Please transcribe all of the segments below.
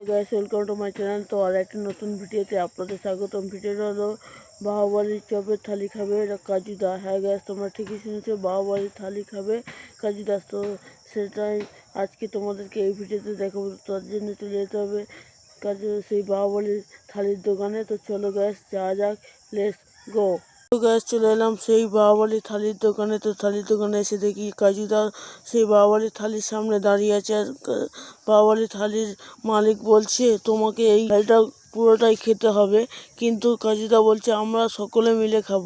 Guys welcome to my channel তো আর একটা নতুন ভিডিওতে আপনাদের স্বাগতম ভিডিওটা হলো বাহুবলির চপের থালি খাবে এটা কাজুদা হ্যাঁ গ্যাস তোমরা ঠিকই শুনেছো বাহুবলির থালি খাবে কাজুদা তো সেটাই আজকে তোমাদেরকে এই ভিডিওতে দেখাবো তার জন্য চলে যেতে হবে কাজু সেই বাহুবলির থালির দোকানে তো চলো গ্যাস যাওয়া যাক লেটস গো গ্যাস চলে এলাম সেই বাহুবলি থালির দোকানে। তো থালির দোকানে এসে দেখি কাজুদা সেই বাহুবলি থালির সামনে দাঁড়িয়ে আছে আর বাহুবলি থালির মালিক বলছে, তোমাকে এই থালিটা পুরোটাই খেতে হবে। কিন্তু কাজুদা বলছে, আমরা সকলে মিলে খাব।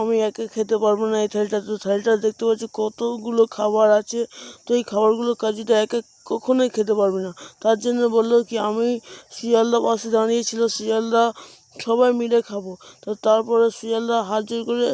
আমি একে খেতে পারব না এই থালিটা। তো থালিটা দেখতে পাচ্ছি কতগুলো খাবার আছে। তো এই খাবারগুলো কাজুদা একা কখনোই খেতে পারবে না। তার জন্য বলল কি, আমি শিয়ালদা পাশে দাঁড়িয়েছিল শিয়ালদা সবাই মিলে খাব। তো তারপরে শিয়ালদা হাত জোর করে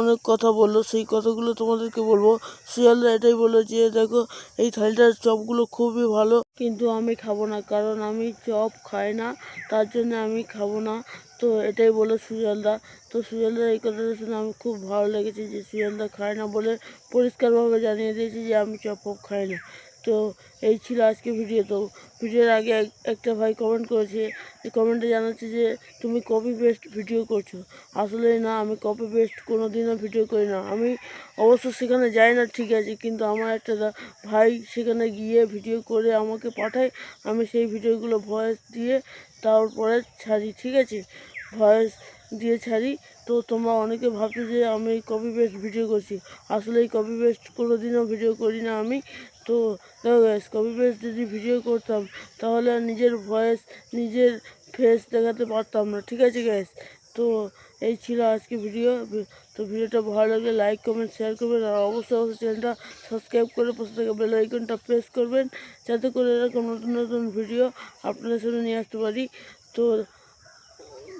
অনেক কথা বলল। সেই কথাগুলো তোমাদেরকে বলব। শিয়ালদা এটাই বলল যে, দেখো, এই থালিটার চপগুলো খুবই ভালো, কিন্তু আমি খাব না, কারণ আমি চপ খাই না, তার জন্য আমি খাব না। তো এটাই বলল সুজলদা তো সুজলদার এই কথাটা শুনে আমি খুব ভালো লেগেছে যে সুজলদা খায় না বলে পরিষ্কারভাবে জানিয়ে দিয়েছি যে, আমি চপ খাই না। তো এই ছিল আজকে ভিডিও তো ভিডিওর আগে এক- একটা ভাই কমেন্ট করেছে কমেন্টে জানাচ্ছে যে, তুমি কপি পেস্ট ভিডিও করছ। আসলে না, আমি কপি পেস্ট কোনো দিনও ভিডিও করি না। আমি অবশ্য সেখানে যাই না, ঠিক আছে, কিন্তু আমার একটা ভাই সেখানে গিয়ে ভিডিও করে আমাকে পাঠায়। আমি সেই ভিডিওগুলো ভয়েস দিয়ে তারপরে ছাড়ি, ঠিক আছে? ভয়েস দিয়ে ছাড়ি। তো তোমরা অনেকে ভাবছ যে আমি কপি পেস্ট ভিডিও করছি। আসলে এই কপি পেস্ট কোনো দিনও ভিডিও করি না আমি। তো গ্যাস কপি পেস্ট যদি ভিডিও করতাম, তাহলে নিজের ভয়েস নিজের ফেস দেখাতে পারতাম না। ঠিক আছে গ্যাস তো এই ছিল আজকে ভিডিও তো ভিডিওটা ভালো লাগলে লাইক কমেন্ট শেয়ার করবেন। আর অবশ্যই অবশ্যই চ্যানেলটা সাবস্ক্রাইব করে পাশে থাকা বেল আইকনটা প্রেস করবেন। যাতে করে এরকম নতুন নতুন ভিডিও আপনাদের সামনে নিয়ে আসতে পারি। তো